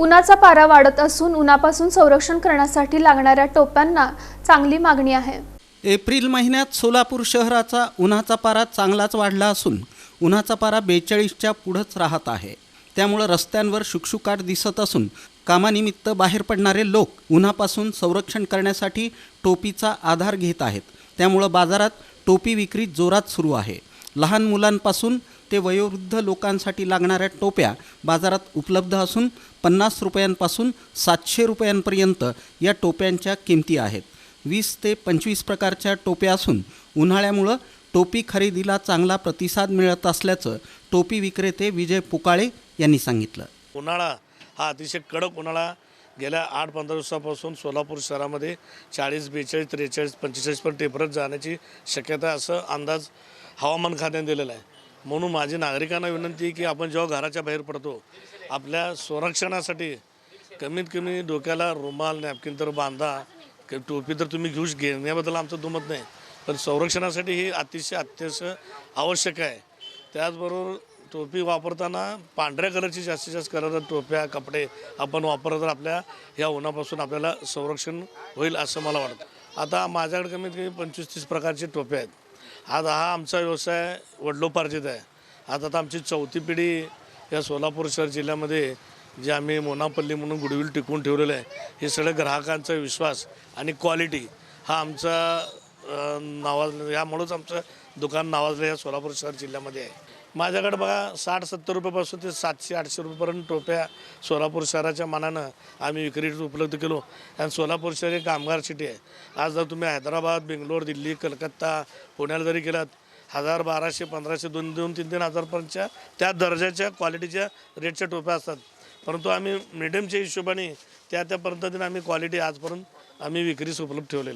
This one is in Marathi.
उन्हाचा पारा वाढत असून उन्हापासून संरक्षण करण्यासाठी लागणाऱ्या टोप्यांना चांगली मागणी आहे. एप्रिल महिन्यात सोलापूर शहराचा उन्हाचा पारा चांगलाच वाढला असून उन्हाचा पारा बेचाळीसच्या पुढंच राहत आहे. त्यामुळं रस्त्यांवर शुकशुकाट दिसत असून कामानिमित्त बाहेर पडणारे लोक उन्हापासून संरक्षण करण्यासाठी टोपीचा आधार घेत आहेत. त्यामुळं बाजारात टोपी विक्री जोरात सुरू आहे. लहान मुलांपासून ते वयोवृद्ध लोकांसाठी लागणाऱ्या टोप्या बाजारात उपलब्ध असून पन्नास रुपयांपासून सातशे रुपयांपर्यंत या टोप्यांच्या किमती आहेत. वीस ते पंचवीस प्रकारच्या टोप्या असून उन्हाळ्यामुळं टोपी खरेदीला चांगला प्रतिसाद मिळत असल्याचं टोपी विक्रेते विजय पुकाळे यांनी सांगितलं. उन्हाळा हा अतिशय कडक उन्हाळा. गेल्या आठ पंधरा दिवसापासून सोलापूर शहरामध्ये चाळीस बेचाळीस त्रेचाळीस पंचेचाळीस पण टेम्परेचर जाण्याची शक्यता असं अंदाज हवामान खात्याने दिलेला आहे. म्हणून माझी नागरिकांना विनंती की आपण जेव्हा घराच्या बाहेर पडतो आपल्या संरक्षणासाठी कमीत कमी डोक्याला रुमाल नॅपकिन तर बांधा. टोपी तर तुम्ही घेऊ घेण्याबद्दल आमचं दुमत नाही. पण संरक्षणासाठी ही अतिशय अत्यंत आवश्यक आहे. त्याचबरोबर टोपी वापरताना पांढऱ्या कलरची जास्तीत जास्त कलर टोप्या कपडे आपण वापरलं तर आपल्या ह्या उन्हापासून आपल्याला संरक्षण होईल असं मला वाटतं. आता माझ्याकडे कमीत कमी पंचवीस तीस प्रकारचे टोप्या आहेत. आज हा आमचा व्यवसाय वडलोपार्जित आहे. आज आता आमची चौथी पिढी या सोलापूर शहर जिल्ह्यामध्ये जे आम्ही मोनापल्ली म्हणून गुडविल टिकवून ठेवलेलं आहे हे सगळं ग्राहकांचा विश्वास आणि क्वालिटी हा आमचा नावाज यामुळंच आमचं दुकान नावाजलं या सोलापूर शहर जिल्ह्यामध्ये आहे. माझ्याकडे बघा साठ सत्तर रुपयापासून ते सातशे आठशे रुपयेपर्यंत टोप्या सोलापूर शहराच्या मानानं आम्ही विक्री उपलब्ध केलो. आणि सोलापूर शहर एक कामगार सिटी आहे. आज जर तुम्ही हैदराबाद बेंगलोर दिल्ली कलकत्ता पुण्याला जरी गेलात हजार बाराशे पंधराशे दोन दोन तीन तीन हजारपर्यंतच्या त्या दर्जाच्या क्वालिटीच्या रेटच्या टोप्या असतात परंतु आम्ही मिडियमच्या हिशोबाने त्या त्या पद्धतीने आम्ही क्वालिटी आजपर्यंत आम्ही विक्रीस उपलब्ध ठेवलेली आहे.